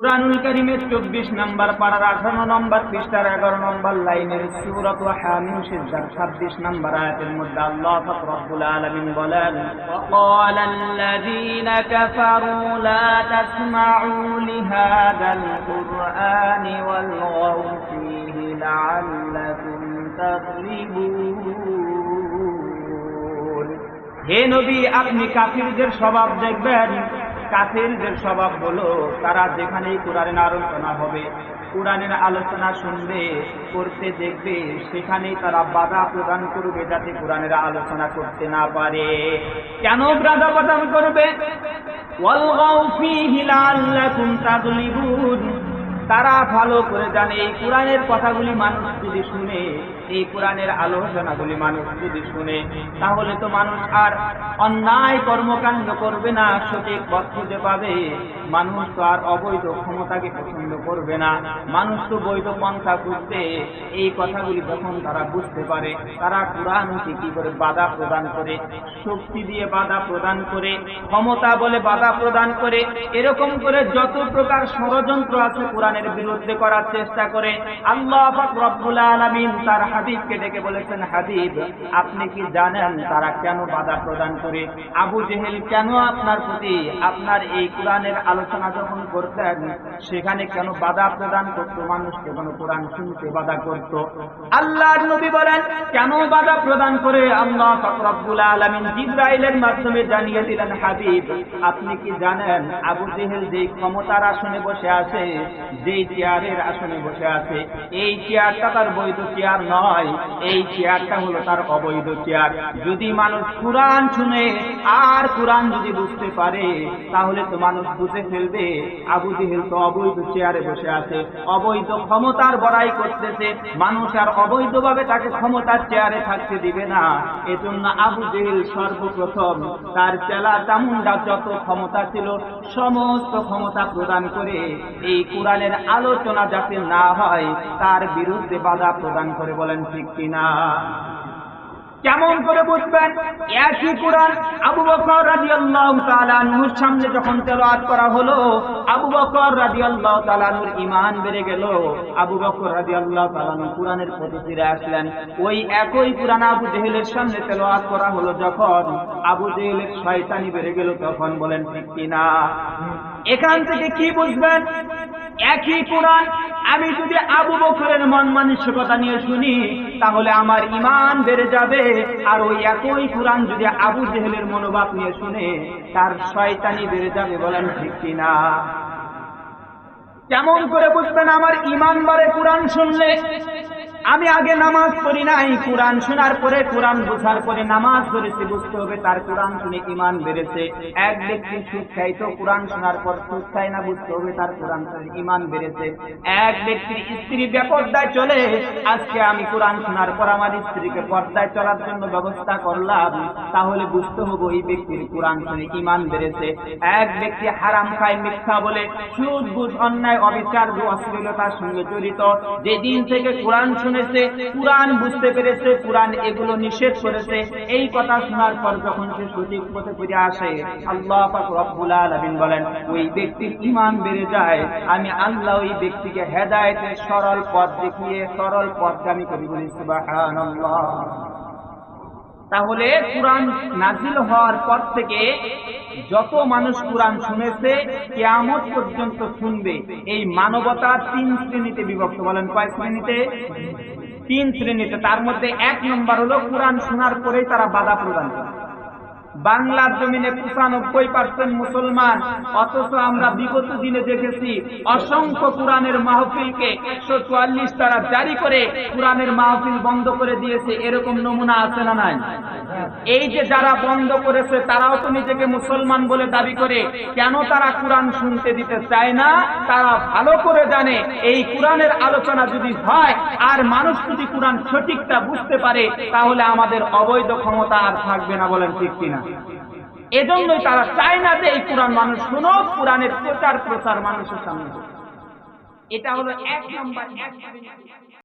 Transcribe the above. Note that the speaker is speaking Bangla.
কুরআনুল কারীমের চব্বিশ নম্বর পাড়ার আঠারো নম্বর পৃষ্ঠার এগারো নম্বর লাইনের সুরত হামিম সিদ্ধার ছাব্বিশ নম্বর আয়াতের মধ্যে আল্লাহ পাক রব্বুল আলামিন বলেন وقال الذين كفروا لا تسمعوا لهذا القرآن والغوا فيه لعلكم تغلبون হে নবী আপনি কাফিরদের স্বভাব দেখবেন কাফেরদের স্বভাব হলো, তারা যেখানেই কোরআনের আলোচনা হবে, কোরআনের আলোচনা শুনবে করতে দেখবে, সেখানেই তারা বাধা প্রদান করবে যাতে কোরআনের আলোচনা করতে না পারে। কেন বাধা প্রদান করবে? তারা ভালো করে জানে, এই কোরআনের কথাগুলি মানুষ যদি শুনে এই কোরআনের আলোচনাগুলি মানুষ যদি শুনে, তাহলে তো মানুষ আর অন্যায় কর্মকাণ্ড করবে না, সঠিক পথ খুঁজে পাবে। মানুষ তো আর অবৈধ ক্ষমতাকে পছন্দ করবে না। মানুষ তো বৈধ পন্থা খুঁজবে এই কথাগুলি যখন তারা বুঝতে পারে। তারা কোরআনকে কি করে বাধা প্রদান করে, শক্তি দিয়ে বাধা প্রদান করে, ক্ষমতা বলে বাধা প্রদান করে, এরকম করে যত প্রকার ষড়যন্ত্র আছে কোরআনের বিরুদ্ধে করার চেষ্টা করে। আল্লাহ রব্বুল আলামিন তার হাবিবকে ডেকে বলেছেন, হাবিব, আপনি কি জানেন তারা কেন বাধা প্রদান করে? আবু জেহেল কেন আপনার প্রতি আপনার এই কোরআনের আলোচনা যখন করতেন, সেখানে কেন বাধা প্রদান করতো? মানুষকে কোনো কোরআন শুনতে বাধা করত। আল্লাহর নবী বলেন, কেন বাধা প্রদান করে? আল্লাহ পাক রব্বুল আলামিন জিব্রাইলের মাধ্যমে জানিয়ে দিলেন, হাবিব, আপনি কি জানেন আবু জেহেল যেই ক্ষমতার আসনে বসে আছে, যেই চেয়ারের আসনে বসে আছে, এই চেয়ারটা তার বৈধ চেয়ার নয়। এই চেয়ারটা হলো তার অবৈধ চেয়ার। যদি মানুষ কোরআন শুনে, আর কোরআন যদি বুঝতে পারে, তাহলে তো মানুষ বুঝে ফেলবে, আবু জেহেল তো অবৈধ চেয়ারে বসে আছে, অবৈধ ক্ষমতার বড়াই করতেছে, মানুষ আর অবৈধভাবে তাকে ক্ষমতার চেয়ারে থাকতে দিবে না। এজন্য আবু জেহেল সর্বপ্রথম তার চেলা চামুন্ডা যত ক্ষমতা ছিল, সমস্ত ক্ষমতা প্রদান করে এই কোরআনের আলোচনা যাতে না হয়, তার বিরুদ্ধে বাধা প্রদান করে বলেন। ঠিক কিনা কেমন করে বুঝবেন? একই কোরআন আবু বকর রাদিয়াল্লাহু তাআলা আনহুর সামনে যখন তেলাওয়াত করা হলো, আবু বকর রাদিয়াল্লাহু তাআলা আনহুর ঈমান বেড়ে গেল। আবু বকর রাদিয়াল্লাহু তাআলা আনহু কোরআনের প্রতি ফিরে আসলেন। ওই একই কোরআন আবু জেহেলের সামনে তেলাওয়াত করা হলো যখন আবু জেহেলের শয়তানি বেড়ে গেল তখন বলেন ঠিক কিনা এখান থেকে কি বুঝবেন? একই কোরআন, আমি যদি আবু বকরের মন মানসিকতা নিয়ে শুনি, তাহলে আমার ইমান বেড়ে যাবে। আর ওই একই কোরআন যদি আবু জেহেলের মনোভাব নিয়ে শুনে, তার শয়তানি বেড়ে যাবে বলেন ঠিক কিনা? কেমন করে বুঝবেন আমার ইমান বারে কোরআন শুনলে? আমি আগে নামাজ পড়ি নাই, কোরআন শোনার পরে, কোরআন বোঝার পরে নামাজ ধরেছে বুঝতে হবে তার কোরআন শুনে ইমান বেড়েছে। এক ব্যক্তি সুদ খাই তো কোরআন শোনার পর সুদ খাই না, বুঝতে হবে তার কোরআন শুনে ইমান বেড়েছে। এক ব্যক্তির স্ত্রী বেপর্দায় চলে, আজকে আমি কোরআন শোনার পর আমার স্ত্রীকে পর্দায় চলার জন্য ব্যবস্থা করলাম, তাহলে বুঝতে হবে এই ব্যক্তির কোরআন শুনে ইমান বেড়েছে। এক ব্যক্তি হারাম খায়, মিথ্যা বলে, সুদ, বুঝ, অন্যায়, অবিচার অশ্লীলতার সঙ্গে জড়িত। যেদিন থেকে কোরআন শুনেছে, কোরআন বুঝতে পেরেছে, কোরআন এগুলো নিষেধ করেছে। এই কথা শোনার পর যখন সে সঠিক পথে ফিরে আসে, আল্লাহ রব্বুল আলমিন বলেন, ওই ব্যক্তির ইমান বেড়ে যায়। আমি আল্লাহ ওই ব্যক্তিকে হেদায়তের সরল পথ দেখিয়ে সরল পথ আমি করি বলি, সুবহানাল্লাহ। তাহলে কোরআন নাজিল হওয়ার পর থেকে যত মানুষ কোরআন শুনেছে, কেয়ামত পর্যন্ত শুনবে। এই মানবতা তিন শ্রেণীতে বিভক্ত, বলেন কয়েক শ্রেণীতে? তিন শ্রেণীতে। তার মধ্যে এক নম্বর হলো কোরআন শোনার পরেই তারা বাধা প্রদান করে। বাংলার জমিনে পঁচানব্বই পার্সেন্ট মুসলমান, অথচ আমরা বিগত দিনে দেখেছি অসংখ্য কোরআনের মাহফিলকে একশো চুয়াল্লিশ তারা জারি করে কোরআনের মাহফিল বন্ধ করে দিয়েছে। এরকম নমুনা আছে না নাই? এই যে যারা বন্ধ করেছে, তারাও তো নিজেকে মুসলমান বলে দাবি করে। কেন তারা কোরআন শুনতে দিতে চায় না? তারা ভালো করে জানে, এই কোরআনের আলোচনা যদি হয়, আর মানুষ যদি কোরআন সঠিকটা বুঝতে পারে, তাহলে আমাদের অবৈধ ক্ষমতা আর থাকবে না বলেন ঠিক কিনা? এজন্যই তারা চায় না যে এই কোরআন মানুষ শুনো কোরআনের প্রচার প্রচার মানুষের সামনে। এটা হলো এক নম্বর